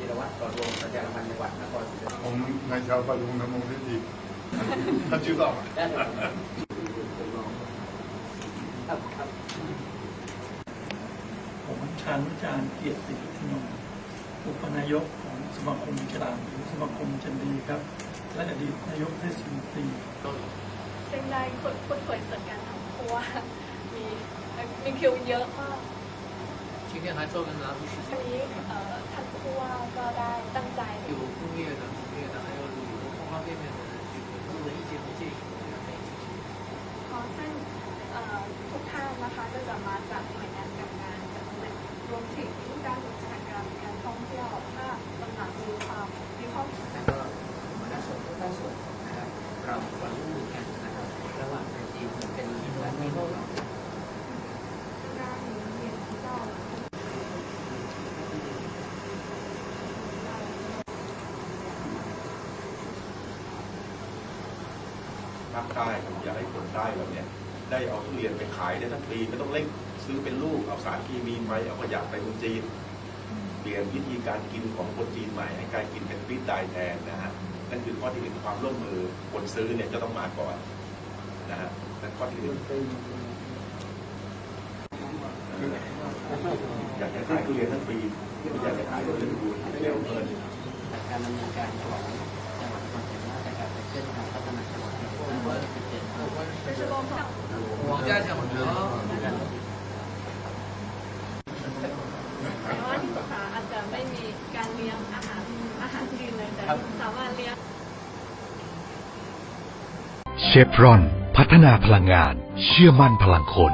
จิรวัตรก่อนรวมประชาสัมพันธ์จังหวัดนครศรีธรรมราช ผมนายชาวปารุงนำมงทิฏฐิท่านชื่อต่อมา ได้เลยครับครับ ผมชานุจารย์เกียรติธนงอุปนายกของสมาคมกีฬาหรือสมาคมจันดีครับ และอดีตนายกเทศมนตรี เส้นได้พูดพูดคุยส่วนกันค่ะเพราะว่ามีมีคิวเยอะมาก 今天还专门拿出时 วัน 间， นี้เอ่ ก็จะมาจากหน่วยงานการงานจากหน่งรวมถึงด้านอุตสาหกรรมการท่องเที่ยวถ้าตำหนักมีความมีข้อมูลแล้วก็หัวหน้าส่วนทุกภาคส่วนนะครับเราความร่วมมือกันนะครับระหว่างในทีมเป็นและในโลกเราด้านนี้เรียนที่เราภาคใต้ผมอยากให้คนใต้เราเนี่ย ได้เอาทุเรียนไปขายได้ทั้งปีไม่ต้องเล่งซื้อเป็นลูกเอาสารเคมีไปเอาขยะไปเมืองจีน เปลี่ยนวิธีการกินของคนจีนใหม่ให้การกินเป็นปีตายแทนนะฮะนั่นคือข้อที่หนึ่งความร่วมมือคนซื้อเนี่ยจะต้องมาก่อนนะฮะนั่นข้อที่หนึ่งอยากจะขายทุเรียนทั้งปีไม่อยากจะขายทุเรียนดูเร็วเกินการดำเนินการของจังหวัดนครศรีธรรมการเป็นเส้นทารพัฒนาจังหวัดที่ควรจะเป็นเส้นทาง ขลาอาจจะไม่มีการเลี้ยงอาหารอาหารจีนเลยแต่สามารถเลี้ยงเชฟรอน พัฒนาพลังงาน เชื่อมั่นพลังคน